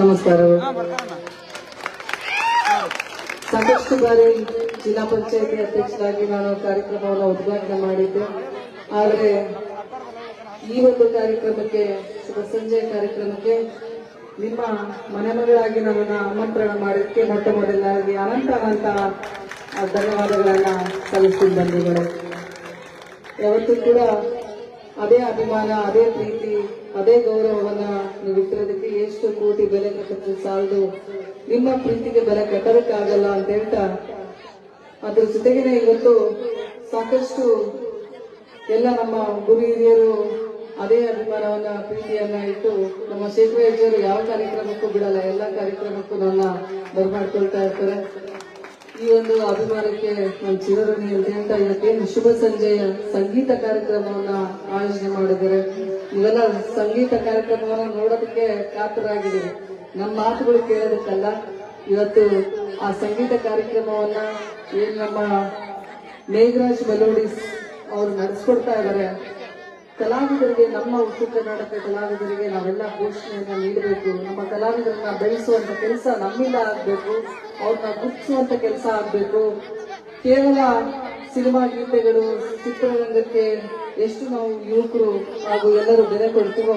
ನಮಸ್ಕಾರಗಳು ಸಾಕಷ್ಟು ಬಾರಿ ಜಿಲ್ಲಾ ಪಂಚಾಯತಿ ಅಧ್ಯಕ್ಷರಾಗಿ ನಾನು ಕಾರ್ಯಕ್ರಮವನ್ನು ಉದ್ಘಾಟನೆ ಮಾಡಿದ್ದೆ. ಆದರೆ ಈ ಒಂದು ಕಾರ್ಯಕ್ರಮಕ್ಕೆ ಶುಭ ಸಂಜೆ ಕಾರ್ಯಕ್ರಮಕ್ಕೆ ನಿಮ್ಮ ಮನೆ ಮಗಳಾಗಿ ನನ್ನನ್ನು ಆಮಂತ್ರಣ ಮಾಡಿದ್ದಕ್ಕೆ ಮೊಟ್ಟ ಮೊದಲಾಗಿ ಅನಂತ ಅನಂತ ಧನ್ಯವಾದಗಳನ್ನು ಸಲ್ಲಿಸ್ತೀನಿ ಬಂಧುಗಳೇ. ಯಾವತ್ತೂ ಕೂಡ ಅದೇ ಅಭಿಮಾನ, ಅದೇ ಪ್ರೀತಿ, ಅದೇ ಗೌರವವನ್ನ ನೀವು ಇಟ್ಟಿರೋದಕ್ಕೆ ಎಷ್ಟು ಕೋಟಿ ಬೆಲೆ ಕಟ್ಟಕ್ಕೆ ಸಾಲದು? ನಿಮ್ಮ ಪ್ರೀತಿಗೆ ಬೆಲೆ ಕಟ್ಟೋದಕ್ಕಾಗಲ್ಲ ಅಂತ ಹೇಳ್ತಾ, ಅದ್ರ ಜೊತೆಗೇನೆ ಇವತ್ತು ಸಾಕಷ್ಟು ಎಲ್ಲ ನಮ್ಮ ಗುರು ಹಿರಿಯರು ಅದೇ ಅಭಿಮಾನವನ್ನ, ಪ್ರೀತಿಯನ್ನ ಇಟ್ಟು ನಮ್ಮ ಶೇಖರ ಯಾವ ಕಾರ್ಯಕ್ರಮಕ್ಕೂ ಬಿಡಲ್ಲ, ಎಲ್ಲ ಕಾರ್ಯಕ್ರಮಕ್ಕೂ ನನ್ನ ಬರ್ಮಾಡ್ಕೊಳ್ತಾ ಇರ್ತಾರೆ. ಈ ಒಂದು ಅಭಿಮಾನಕ್ಕೆ ನಾನು ಚಿರಋಣಿ ಅಂತ ಹೇಳ್ತಾ ಇವತ್ತೇನು ಶುಭ ಸಂಜೆಯ ಸಂಗೀತ ಕಾರ್ಯಕ್ರಮವನ್ನ ಆಯೋಜನೆ ಮಾಡಿದ್ದಾರೆ. ಇವೆಲ್ಲ ಸಂಗೀತ ಕಾರ್ಯಕ್ರಮವನ್ನು ನೋಡೋದಕ್ಕೆ ಕಾತರಾಗಿದ್ದೀವಿ. ನಮ್ಮ ಮಾತುಗಳು ಕೇಳೋದಕ್ಕಲ್ಲ. ಇವತ್ತು ಆ ಸಂಗೀತ ಕಾರ್ಯಕ್ರಮವನ್ನ ಏನು ನಮ್ಮ ಮೇಘರಾಜ್ ಮೆಲೋಡಿಸ್ ಅವರು ನಡೆಸ್ಕೊಡ್ತಾ ಇದ್ದಾರೆ. ಕಲಾವಿದರಿಗೆ, ನಮ್ಮ ಉತ್ತರ ಕರ್ನಾಟಕ ಕಲಾವಿದರಿಗೆ ನಾವೆಲ್ಲ ಘೋಷಣೆಯನ್ನು ನೀಡಬೇಕು. ನಮ್ಮ ಕಲಾವಿದರನ್ನ ಬೆಳೆಸುವಂತ ಕೆಲಸ ನಮ್ಮಿಂದ ಆಗ್ಬೇಕು. ಅವ್ರನ್ನ ಗುರುತಿಸುವಂತ ಕೆಲಸ ಆಗ್ಬೇಕು. ಕೇವಲ ಸಿನಿಮಾ ಗೀತೆಗಳು, ಚಿತ್ರರಂಗಕ್ಕೆ ಎಷ್ಟು ನಾವು ಯುವಕರು ಹಾಗೂ ಎಲ್ಲರೂ ಬೆಲೆ ಕೊಡ್ತೀವೋ,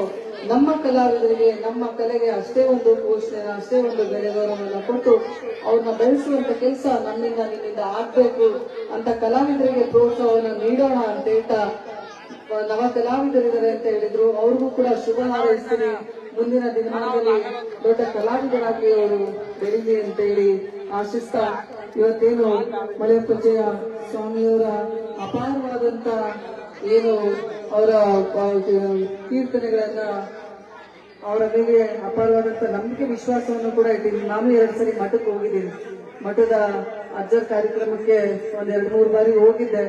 ನಮ್ಮ ಕಲಾವಿದರಿಗೆ, ನಮ್ಮ ಕಲೆಗೆ ಅಷ್ಟೇ ಒಂದು ಪೋಷಣೆ ಅಷ್ಟೇ ಒಂದು ಬೆಲೆ ಗೌರವವನ್ನು ಕೊಟ್ಟು ಅವ್ರನ್ನ ಬೆಳೆಸುವಂತ ಕೆಲಸ ನಮ್ಮಿಂದ ನಿಮ್ಮಿಂದ ಆಗ್ಬೇಕು ಅಂತ ಕಲಾವಿದರಿಗೆ ಪ್ರೋತ್ಸಾಹವನ್ನು ನೀಡೋಣ ಅಂತ ಹೇಳ್ತಾ ನವ ಕಲಾವಿದರಿದ್ದಾರೆ ಅಂತ ಹೇಳಿದ್ರು. ಅವ್ರಿಗೂ ಕೂಡ ಶುಭ ಹಾರೈಸ್ತೀನಿ. ಮುಂದಿನ ದಿನಮಾನದಲ್ಲಿ ದೊಡ್ಡ ಕಲಾವಿದರಾಗಿ ಅವರು ಬೆಳೀಲಿ ಅಂತ ಹೇಳಿ ಆಶಿಸ್ತಾ ಇವತ್ತೇನು ಮಳೆ ಪೂಜೆಯ ಸ್ವಾಮಿಯವರ ಅಪಾರವಾದಂತ ಏನು ಅವರ ಕೀರ್ತನೆಗಳನ್ನ ಅವರ ಮೇಲೆ ಅಪಾರವಾದಂತ ನಂಬಿಕೆ ವಿಶ್ವಾಸವನ್ನು ಕೂಡ ಇಟ್ಟಿದ್ದೀನಿ. ನಾನು ಎರಡು ಸರಿ ಮಠಕ್ಕೆ ಹೋಗಿದ್ದೀನಿ. ಮಠದ ಅಜ್ಜ ಕಾರ್ಯಕ್ರಮಕ್ಕೆ ಒಂದ್ ಎರಡು ಮೂರು ಬಾರಿ ಹೋಗಿದ್ದೆ.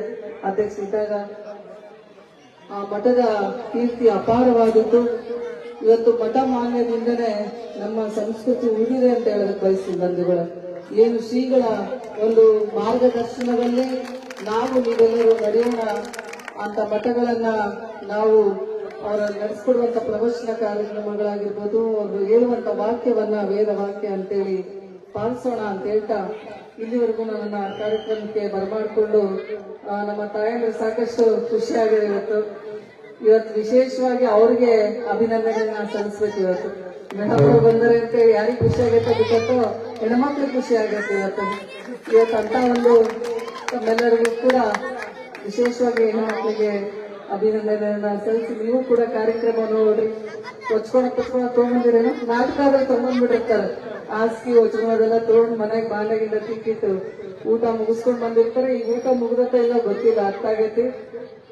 ಅಧ್ಯಕ್ಷ ಇದ್ದಾಗ ಆ ಮಠದ ಕೀರ್ತಿ ಅಪಾರವಾದದ್ದು ಇವತ್ತು ಮಠ ಮಾನ್ಯದಿಂದನೇ ನಮ್ಮ ಸಂಸ್ಕೃತಿ ಉಳಿದಿದೆ ಅಂತ ಹೇಳೋದಕ್ಕೆ ಬಯಸ್ತೀನಿ ಬಂಧುಗಳು. ಏನು ಶ್ರೀಗಳ ಒಂದು ಮಾರ್ಗದರ್ಶನದಲ್ಲಿ ನಾವು ನೀವೆಲ್ಲರೂ ನಡೆಯೋಣ ಅಂತ ಮಠಗಳನ್ನ ನಾವು ಅವರ ನಡೆಸ್ಕೊಡುವಂತ ಪ್ರವಚನ ಕಾರ್ಯಕ್ರಮಗಳಾಗಿರ್ಬೋದು ಅವರು ಹೇಳುವಂತ ವಾಕ್ಯವನ್ನ ವೇದ ವಾಕ್ಯ ಅಂತೇಳಿ ಪಾಲಿಸೋಣ ಅಂತ ಹೇಳ್ತಾ ಇಲ್ಲಿವರೆಗೂ ನನ್ನ ಕಾರ್ಯಕ್ರಮಕ್ಕೆ ಬರಮಾಡಿಕೊಂಡು ನಮ್ಮ ತಾಯಂದ್ರೆ ಸಾಕಷ್ಟು ಖುಷಿಯಾಗಿದೆ ಇವತ್ತು. ಇವತ್ತು ವಿಶೇಷವಾಗಿ ಅವ್ರಿಗೆ ಅಭಿನಂದನೆಯನ್ನ ಸಲ್ಲಿಸ್ಬೇಕು ಇವತ್ತು. ಹೆಣ್ಮಕ್ಳು ಬಂದರೆ ಅಂತ ಯಾರಿಗೆ ಖುಷಿ ಆಗೈತೆ ಬಿಟ್ಟು ಹೆಣ್ಮಕ್ಳಿಗೆ ಖುಷಿ ಆಗೈತೆ ಇವತ್ತು. ಇವತ್ತು ಅಂತ ಒಂದು ತಮ್ಮೆಲ್ಲರಿಗೂ ಕೂಡ ವಿಶೇಷವಾಗಿ ಹೆಣ್ಮಕ್ಳಿಗೆ ಅಭಿನಂದನೆಯನ್ನ ಸಲ್ಲಿಸಿ, ನೀವು ಕೂಡ ಕಾರ್ಯಕ್ರಮ ನೋಡ್ರಿ. ಕೊಚ್ಕೊಂಡು ಕೊಚ್ಕೊಂಡು ತಗೊಂಡ್ಬಂದಿರೇನು ನಾಟಕ ಆದ್ರೆ ತಗೊಂಡ್ಬಿಟ್ಟಿರ್ತಾರೆ ಹಾಸಿಗೆ ಹೊಚ್ಕೊಳೋದೆಲ್ಲ ತಗೊಂಡ್ ಮನೆಗೆ ಬಾಂಡೆಗಿಂದ ತಿಕ್ಕಿತ್ತು ಊಟ ಮುಗಿಸ್ಕೊಂಡ್ ಬಂದಿರ್ತಾರೆ. ಈ ಊಟ ಮುಗ್ದತ್ತ ಎಲ್ಲ ಗೊತ್ತಿಲ್ಲ, ಅರ್ಥ ಆಗೈತಿ.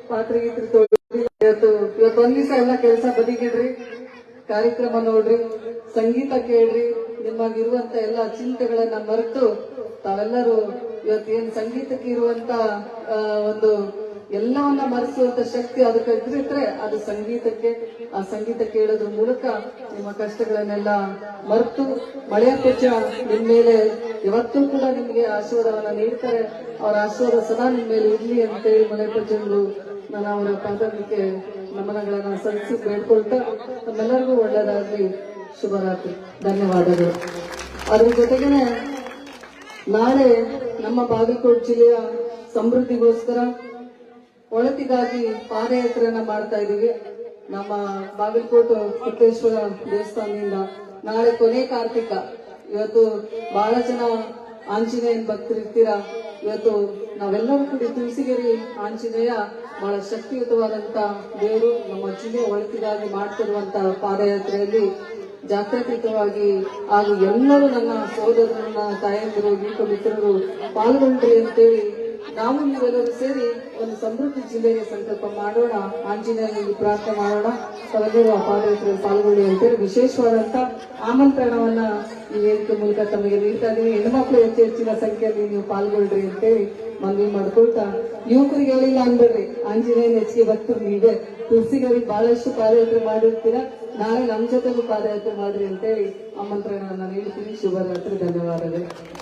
ಪಾತ್ರೆ ಗೀತ್ರಿ ಇವತ್ತು ಇವತ್ತು ಒಂದ್ ದಿವಸ ಎಲ್ಲ ಕೆಲಸ ಬದಿಗಿಡ್ರಿ, ಕಾರ್ಯಕ್ರಮ ನೋಡ್ರಿ, ಸಂಗೀತ ಕೇಳ್ರಿ ನಿಮಗಿರುವಂತ ಎಲ್ಲ ಚಿಂತೆಗಳನ್ನ ಮರೆತು ತಾವೆಲ್ಲರೂ ಇವತ್ತೇನ್ ಸಂಗೀತಕ್ಕೆ ಇರುವಂತ ಒಂದು ಎಲ್ಲವನ್ನ ಮರೆಸುವಂತ ಶಕ್ತಿ ಅದಕ್ಕೆ ಇದ್ರಿದ್ರೆ ಅದು ಸಂಗೀತಕ್ಕೆ, ಆ ಸಂಗೀತ ಕೇಳೋದ್ರ ಮೂಲಕ ನಿಮ್ಮ ಕಷ್ಟಗಳನ್ನೆಲ್ಲ ಮರೆತು ಮಳೆಯ ನಿಮ್ಮ ನಿಮ್ ಮೇಲೆ ಇವತ್ತೂ ಕೂಡ ನಿಮ್ಗೆ ಆಶೀರ್ವಾದವನ್ನ ನೀಡ್ತಾರೆ. ಅವರ ಆಶೀರ್ವಾದ ಸದಾ ನಿಮ್ ಮೇಲೆ ಇರ್ಲಿ ಅಂತೇಳಿ ಮನೆ ಪೂಜೆಗಳು ನಾನು ಅವರ ಪಾತ್ರಕ್ಕೆ ನಮನಗಳನ್ನ ಸಲ್ಲಿಸಿ ಬೇಡ್ಕೊಳ್ತಾ ನಮ್ಮೆಲ್ಲರಿಗೂ ಒಳ್ಳೆಯದಾಗ್ಲಿ ಶುಭರಾತ್ರಿ. ಧನ್ಯವಾದಗಳು. ಅದ್ರ ಜೊತೆಗೇನೆ ನಾಳೆ ನಮ್ಮ ಬಾಗಲಕೋಟೆ ಜಿಲ್ಲೆಯ ಸಮೃದ್ಧಿಗೋಸ್ಕರ ಒಳತಿಗಾಗಿ ಪಾದಯಾತ್ರೆಯನ್ನ ಮಾಡ್ತಾ ಇದೀವಿ ನಮ್ಮ ಬಾಗಲಕೋಟೆ ಸಿದ್ದೇಶ್ವರ ದೇವಸ್ಥಾನದಿಂದ ನಾಳೆ ಕೊನೆ ಕಾರ್ತಿಕ. ಇವತ್ತು ಬಹಳ ಜನ ಆಂಜನೇಯನ್ ಭಕ್ತರಿರ್ತೀರಾ ಇವತ್ತು ನಾವೆಲ್ಲರೂ ಕೂಡ ತುಳಸಿಗೆರಿ ಆಂಜನೇಯ ಬಹಳ ಶಕ್ತಿಯುತವಾದಂತ ದೇವರು ನಮ್ಮ ಜಿಲ್ಲೆ ಒಳತಿಗಾಗಿ ಮಾಡ್ತಿರುವಂತ ಪಾದಯಾತ್ರೆಯಲ್ಲಿ ಜಾತ್ಯತೀತವಾಗಿ ಹಾಗೂ ಎಲ್ಲರೂ ನನ್ನ ಸಹೋದರರನ್ನ, ತಾಯಂದಿರು, ಗೀತ ಮಿತ್ರರು ಪಾಲ್ಗೊಂಡ್ರಿ ಅಂತೇಳಿ ನಾವು ನೀವೆಲ್ಲರೂ ಸೇರಿ ಒಂದು ಸಮೃದ್ಧಿ ಜಿಲ್ಲೆಯ ಸಂಕಲ್ಪ ಮಾಡೋಣ ಆಂಜನೇಯನಿಗೆ ಪ್ರಾರ್ಥನೆ ಮಾಡೋಣ ತಾವೆಲ್ಲರೂ ಆ ಪಾದಯಾತ್ರೆಯಲ್ಲಿ ಪಾಲ್ಗೊಳ್ಳಿ ಅಂತೇಳಿ ವಿಶೇಷವಾದಂತ ಆಮಂತ್ರಣವನ್ನ ಈ ವೇದಿಕೆ ಮೂಲಕ ತಮಗೆ ನೀಡ್ತಾ ಇದೀವಿ ಹೆಣ್ಮಕ್ಳು ಹೆಚ್ಚು ಹೆಚ್ಚಿನ ಸಂಖ್ಯೆಯಲ್ಲಿ ನೀವು ಪಾಲ್ಗೊಳ್ಳ್ರಿ ಅಂತೇಳಿ ಮನವಿ ಮಾಡ್ಕೊಳ್ತಾ ಯುವಕರಿಗೆ ಹೇಳಿಲ್ಲ ಅನ್ಬೇಡ್ರಿ ಆಂಜನೇಯನ ಹೆಚ್ಚಿಗೆ ಭಕ್ತರು ನೀವೇ. ತುಳಸಿಗರಿ ಬಹಳಷ್ಟು ಪಾದಯಾತ್ರೆ ಮಾಡಿರ್ತೀರಾ. ನಾಳೆ ನಮ್ಮ ಜೊತೆಗೂ ಪಾದಯಾತ್ರೆ ಮಾಡ್ರಿ ಅಂತೇಳಿ ಆಮಂತ್ರಣವನ್ನು ನೀಡ್ತೀನಿ. ಶುಭರಾತ್ರಿ, ಧನ್ಯವಾದಗಳು.